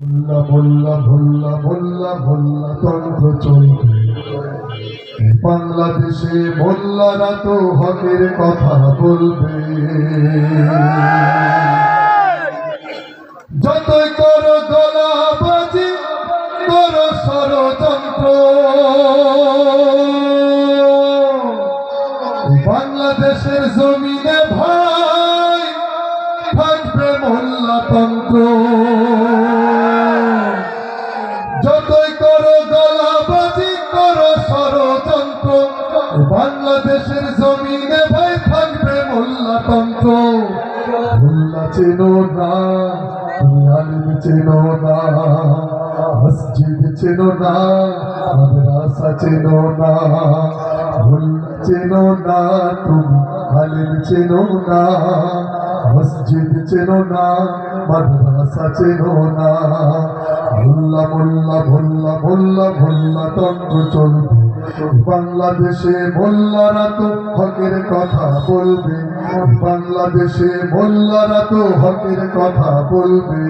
ভোল্লা ভোল্লা ভোল্লা ভোল্লা ভোল্লা, তন্ত্র চলবে বাংলাদেশে মোল্লারা তো হকের কথা বলবে। যতই করো গলাবাজি, করো ষড়যন্ত্র। বাংলাদেশের জমিনে ভাই থাকবে মোল্লাতন্ত্র। মোল্লা চেনো না আলিম চেনো না, মসজিদ চেনো না, মাদ্রাসা চেনো না মোল্লা চেনো না, তুমি আলিম চেনো না, মসজিদ চেনো না, মাদ্রাসা চেনো না। মোল্লা মোল্লা ভোল্লা ভোল্লা ভোল্লা তন্ত্র চলবে। বাংলাদেশে মোল্লারা তো হকের কথা বলবে। বাংলাদেশে মোল্লারা তো হকের কথা বলবে।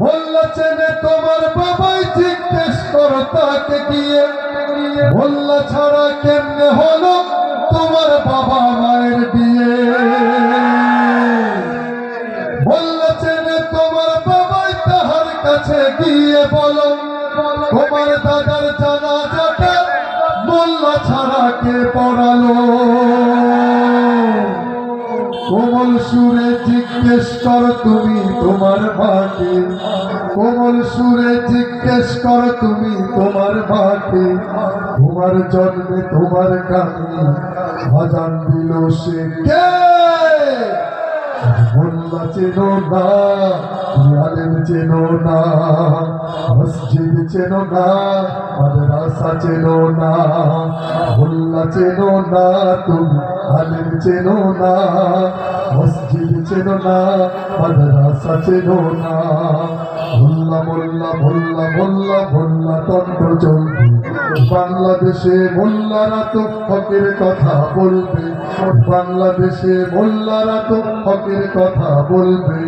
মোল্লা চেনে তোমার বাবাই জিজ্ঞেস করো তাকে গিয়ে। মোল্লা ছাড়া কেমনে হলো তোমার বাবা মায়ের বিয়ে? মোল্লা চেনে তোমার বাবাই তাহার কাছে গিয়ে বলো কোমল সুরে জিজ্ঞেস কর তুমি তোমার মাকে কোমল সুরে জিজ্ঞেস কর তুমি তোমার মাকে তোমার জন্মে তোমার কানে ভজন দিল সে। কে? মোল্লা চেনো না, আলেম চেনো না, মসজিদ চেনো না, মাদ্রাসা চেনো না, মোল্লা চেনো না, তুমি আলেম চেনো না, মসজিদ চেনো না, মাদ্রাসা চেনো না। মোল্লা মোল্লা মোল্লা মোল্লা মোল্লা তন্ত্র চলবে। বাংলাদেশে মোল্লারা তো হকের কথা বলবে। বাংলাদেশে মোল্লারা তো হকের কথা বলবে।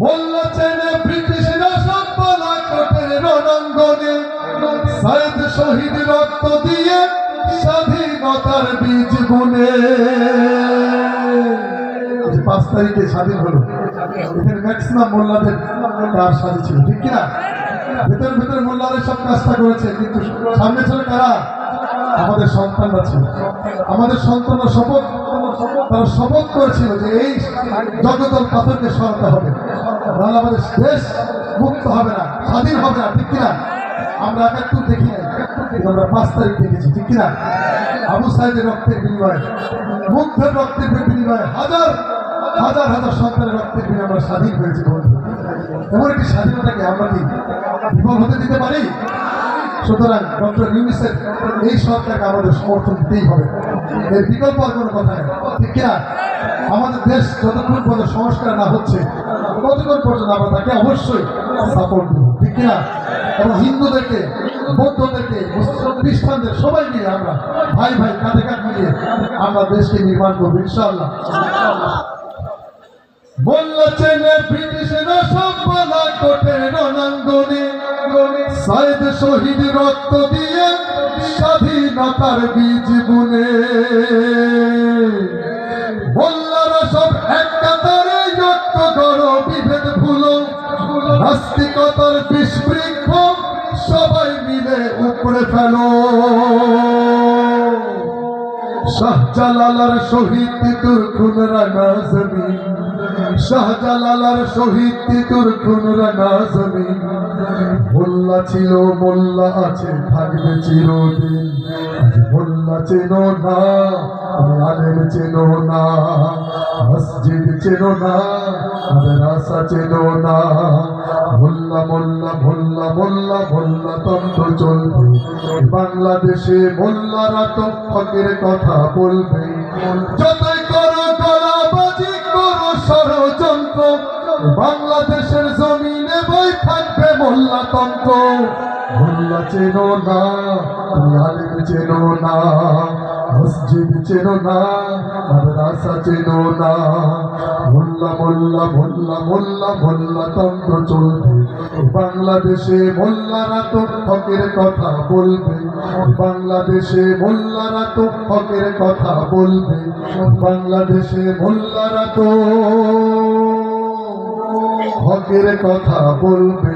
মোল্লা চেনে ব্রিটিশরা সব বলা কোটের রণাঙ্গনে। সাইদ শহীদ রক্ত দিয়ে স্বাধীনতার বীজ গুনে পাঁচ তারিখে স্বাধীন হলো। কারা? আমাদের সন্তানরা ছিল। আমাদের সন্তানরা শপথ, তারা শপথ করেছিল যে এই জগদল পাথরকে সরাতে হবে। নাহলে আমাদের দেশ মুক্ত হবে না, স্বাধীন হবে না, ঠিক কিনা? আমরা একাত্তর দেখি আমরা পাঁচ তারিখ দেখেছি, ঠিক কিনা? আবু সাইদের রক্তের বিনিময়ে, মুগ্ধের রক্তের বিনিময়ে হাজার হাজার হাজার সন্তানের রক্তের বিনিময়ে আমরা স্বাধীন হয়েছি বন্ধু। এমন একটি স্বাধীনতাকে আমরা কি বিফল হতে দিতে পারি? সুতরাং ডক্টর ইউনিসেফ এই সরকারকে আমাদের সমর্থন দিতেই হবে। এর বিকল্প আর কোনো কথা নেই। কিনা? আমাদের দেশ যতক্ষণ পর্যন্ত সংস্কার না হচ্ছে, ততক্ষণ পর্যন্ত আমরা তাকে অবশ্যই সাপোর্ট দেবো। ঠিক কিনা? এবং হিন্দুদেরকে, বৌদ্ধদেরকে খ্রিস্টানদের সবাই মিলে আমরা ভাই ভাই কাঁধে কাঁধ মিলিয়ে আমরা দেশকে নির্মাণ করব, ইনশাআল্লাহ। মোল্লা চেনে ব্রিটিশরা সব বলা কোটে রণাঙ্গনে সাইদ শহীদ রক্ত দিয়ে স্বাধীনতার বীজ বুনে। মোল্লারা সব এক কাতারে যত্ন করো বিভেদ ভুলো নাস্তিকতার বিষ সবাই মিলে উপড়ে ফেলো। শাহজালালার শহীদ তিতুর খুন রাঙা জমিন শাহজালালার শহীদ তিতুর খুন রাঙা জমিন মোল্লা ছিল, মোল্লা আছে, থাকবে চিরদিন। মোল্লা চেনো না আমি আলেম চেনো না, মসজিদ চেনো না, মাদ্রাসা চেনো না। মোল্লা মোল্লা মোল্লা মোল্লা মোল্লা তন্ত্র চলবে। বাংলাদেশে মোল্লারা তো হকের কথা বলবে। যতই চেনো না আলিম চেনো না, মসজিদ চেনো না, মাদ্রাসা চেনো না। মোল্লা মোল্লা মোল্লা মোল্লা মোল্লা তন্ত্র চলবে। বাংলাদেশে মোল্লারা তো হকের কথা বলবে। বাংলাদেশে মোল্লারা তো হকের কথা বলবে। বাংলাদেশে মোল্লারা তো হকের কথা বলবে।